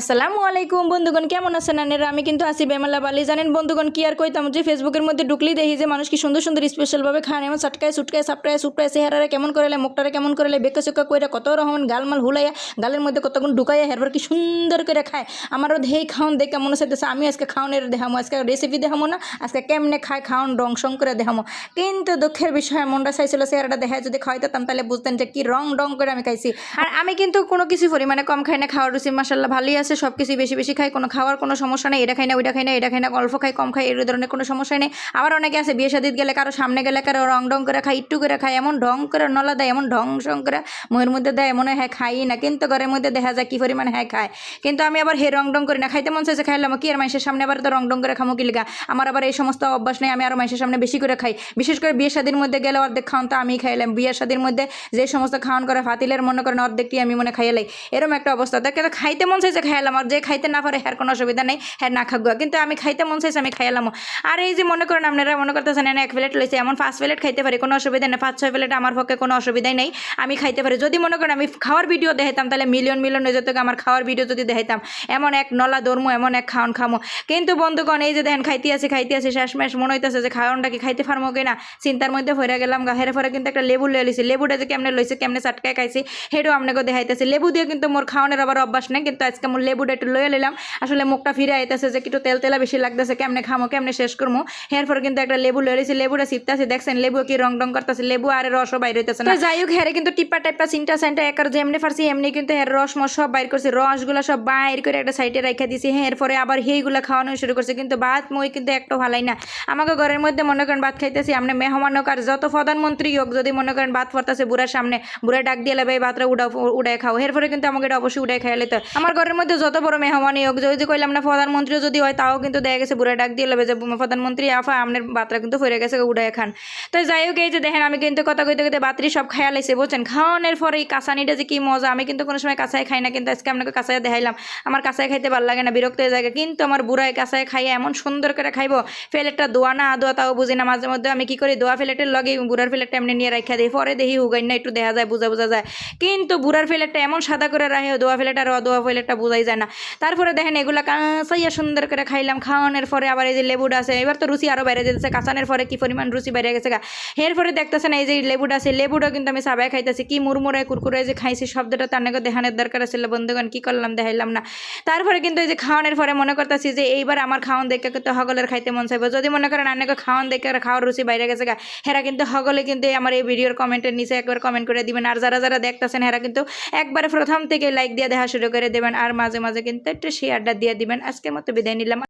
আসসালামু আলাইকুম বন্ধুগণ, কেমন আছেন আনেরা আমি কিন্তু আসি বেমালা বালি জানেন বন্ধুগণ, কি আর কইতাম? যে ফেসবুকের মধ্যে ঢুকলি দেখি যে মানুষ কি সুন্দর সুন্দর স্পেশালভাবে খান এমন চটকায় সুটকায় সাপটায় সুটকায় চেহারারে কেমন করেলে মুখটারে কেমন করেলে বেকা চুকা কইরা কত রকম গালমাল হুলাইয়া, গালের মধ্যে কতক্ষণ ঢুকাইয়া হেরবার কি সুন্দর করে খায়। আমারও দেই খাওন দেখে মনে চাইতেছে আমি আজকে খাওনের দেখামো আজকে রেসিপি দেখামো না, আজকে কেমনে খায়, খাওন রং সং করে দেখামো কিন্তু দুঃখের বিষয়, মনটা চাইছিল চেহারাটা দেখায়, যদি খাওয়াইতাম তাহলে বুঝতেন যে কি রং রং করে আমি খাইছি। আর আমি কিন্তু কোনো কিছু পরিমাণে কম খাই না, খাওয়ার রুচি মাসাল্লাহ ভালোই আছে। সব কিছু বেশি বেশি খাই, কোনো খাওয়ার কোনো সমস্যা নেই, এটা খাই না, ওইটা খাই না, এটা খাই না অল্প খাই, কম খাই এই ধরনের কোনো সমস্যা নেই। আবার অনেকে আছে, বিয়ে শাদিত গেলে কারও সামনে গেলে কারও রং ডং করে খাই একটু করে খাই এমন ঢং করে, নলা দেয়, এমন ঢং সং করে, মুহের মধ্যে দেয় মনে হয়, খাই না, কিন্তু ঘরের মধ্যে দেখা যায় কি পরিমাণে হ্যাঁ খায়। কিন্তু আমি আবার হে রং ডং করি না, খাইতে মন চাইছে, খাইলাম, কি আর মানুষের সামনে আবার তো রং ডং করে খামো কি লিগা? আমার আবার এই সমস্ত অভ্যাস নেই, আমি আরও মানুষের সামনে বেশি করে খাই। বিশেষ করে বিয়ে শাদির মধ্যে গেলে অর্ধেক খাওয়ান তো আমি খাইলাম। বিয়ের সাদির মধ্যে যে সমস্ত খাওয়ান করে, ফাতিলের মনে করেন, অর্ধেকটি আমি মনে খাইলাই এরকম একটা অবস্থা। দেখে তো খাইতে মন চাইছে খাইলাম আর যে খাইতে না পারে হ্যার কোনো অসুবিধা নেই হ্যাঁ না খাগুয়া কিন্তু আমি খাইতে মন চাইছে, আমি খাইলাম আর এই যে মনে করেন আপনারা, মনে করতেছেন এক প্লেট লইছে, এমন পাঁচ প্লেট খাইতে পারি, কোনো অসুবিধা নেই। পাঁচ, ছয় প্লেট আমার পক্ষে কোনো অসুবিধাই নেই, আমি খাইতে পারি। যদি মনে করেন আমি খাওয়ার ভিডিও দেখাইতাম, তাহলে মিলিয়ন মিলিয়ন হয়ে যেত আমার খাওয়ার ভিডিও যদি দেখাইতাম, এমন এক নলা দর্মো, এমন এক খাওয়ান খামো। কিন্তু বন্ধুগণ, এই যে দেখেন, খাইতে আসি খাইতে আসি, শেষমেশ মনে হইতেছে যে খাওয়ানটা কি খাইতে পারব কিনা? চিন্তার মধ্যে ভরে গেলাম গাহের পরে কিন্তু একটা লেবু লয়ে লিছি লেবুটা যে কেমনে লইছে, কেমনে চাটকায় খাইছি, সেটাও আপনাকে দেখাইতেছি। লেবু দিয়ে কিন্তু মোর খাওয়ানোর আবার অভ্যাস নেই, কিন্তু আজকে মোর লেবুটা একটু লয়ে নিলাম আসলে মুখটা ফিরে আইতেছে যে একটু তেল তেলা বেশি লাগতেছে, কেমনে খামো, কেমনে শেষ করব এরপর কিন্তু একটা লেবু লয়ে লিছি লেবুটা চিপতাছি দেখছেন লেবু কি রং রং করতেছে, লেবু আর রসও বাইর হইতেছে না। যাই হোক হেরে কিন্তু টিপ্পা টাইপা, চিন্তা সাইনটা একার যেমনি ফারছি, এমনি কিন্তু হের রস মস সব বাইর করছি, রসগুলো সব বাইর করে একটা সাইডে রেখে দিছি। হ্যাঁ এরপরে আবার সেইগুলো খাওয়ানো শুরু করছে, কিন্তু ভাত মই কিন্তু একটু ভালাই না। আমাকে ঘরের মধ্যে মনে করেন ভাত খাইতেছি আপনি মেহমান হোক আর যত প্রধানমন্ত্রী হোক, যদি মনে করেন ভাত ফরতেছে বুড়ার সামনে, বুড়া ডাক দিয়ে লেবে ভাতটা উড়া উড়াই খাও। এরপরে কিন্তু আমাকে এটা অবশ্যই উড়াই খাইলে তো আমার ঘরের মধ্যে যত বড় মেহমানই হোক, যদি কইলাম না প্রধানমন্ত্রীও যদি হয়, তাও কিন্তু দেখা গেছে, বুড়া ডাক দিয়ে লেবে যে প্রধানমন্ত্রী, আফা আপনার ভাতটা কিন্তু ফিরে গেছে উড়াই খান। তো যাই হোক, এই যে দেখেন, আমি কিন্তু কথা কইতে কইতে বাতরি সব খাইয়া লাইছে বলছেন খাওয়ানোর পরে এই কাঁচানিটা যে কি মজা, আমি কিন্তু কোনো সময় কাঁচাই খাই না, কিন্তু আজকে আপনাকে কাঁচাই দেখাইলাম। আমার কাঁচাই খাইতে ভালো লাগে না, বিরক্ত হয়ে যায় কিন্তু আমার বুড়াই কাঁচাই খাইয়া এমন সুন্দর করে খাইবো ফেলেটটা দোয়া না দোয়া, তাও বুঝি না, মাঝে মধ্যে আমি কি করি, দোয়া ফেলেটের লগে বুড়ার ফেলেটটা এমনি নিয়ে রাখা দিই, পরে দেখি হুগাই না, একটু দেখা যায়, বোঝা বোঝা যায়। কিন্তু বুড়ার ফেলেটটা এমন সাদা করে রাখে, দোয়া ফেলেট আর দোয়া ফেলেটটা বোঝাই যায় না। তারপরে দেখেন এগুলা কাঁচাইয়া সুন্দর করে খাইলাম। খাওয়ানোর পরে আবার এই যে লেবুটা আছে, এবার তো রুচি আরও বাইরে যেতেছে কাঁচানোর পরে কি পরিমাণ রুচি বাইরে গেছে গা। এরপরে দেখতেছেন এই যে লেবুটা আছে লেবুটা কিন্তু আমি সাবাই খাইতেছি। কি মুরমুরে কুরকুরে যে খাইছি, শব্দটা তার নাকি দেখানোর দরকার ছিল বন্ধুগণ, কি করলাম, দেখাইলাম না। তারপরে কিন্তু এই যে খাওয়ানোর পরে মনে করতেছি যে এইবার আমার খাওয়ান দেখে কিন্তু হগলের খাইতে মন চাইব। যদি মনে করেন আন্নাকে খাওয়ান দেখে খাওয়ার রুচি বাইরে গেছে গা, হেরা কিন্তু হগলে কিন্তু আমার এই ভিডিওর কমেন্টের নিচে একবার কমেন্ট করে দিবেন। আর যারা যারা দেখতেছেন, হেরা কিন্তু একবারে প্রথম থেকে লাইক দিয়ে দেখা শুরু করে দেবেন। আর মাঝে মাঝে কিন্তু একটু শেয়ারটা দিয়ে দিবেন। আজকের মতো বিদায় নিলাম।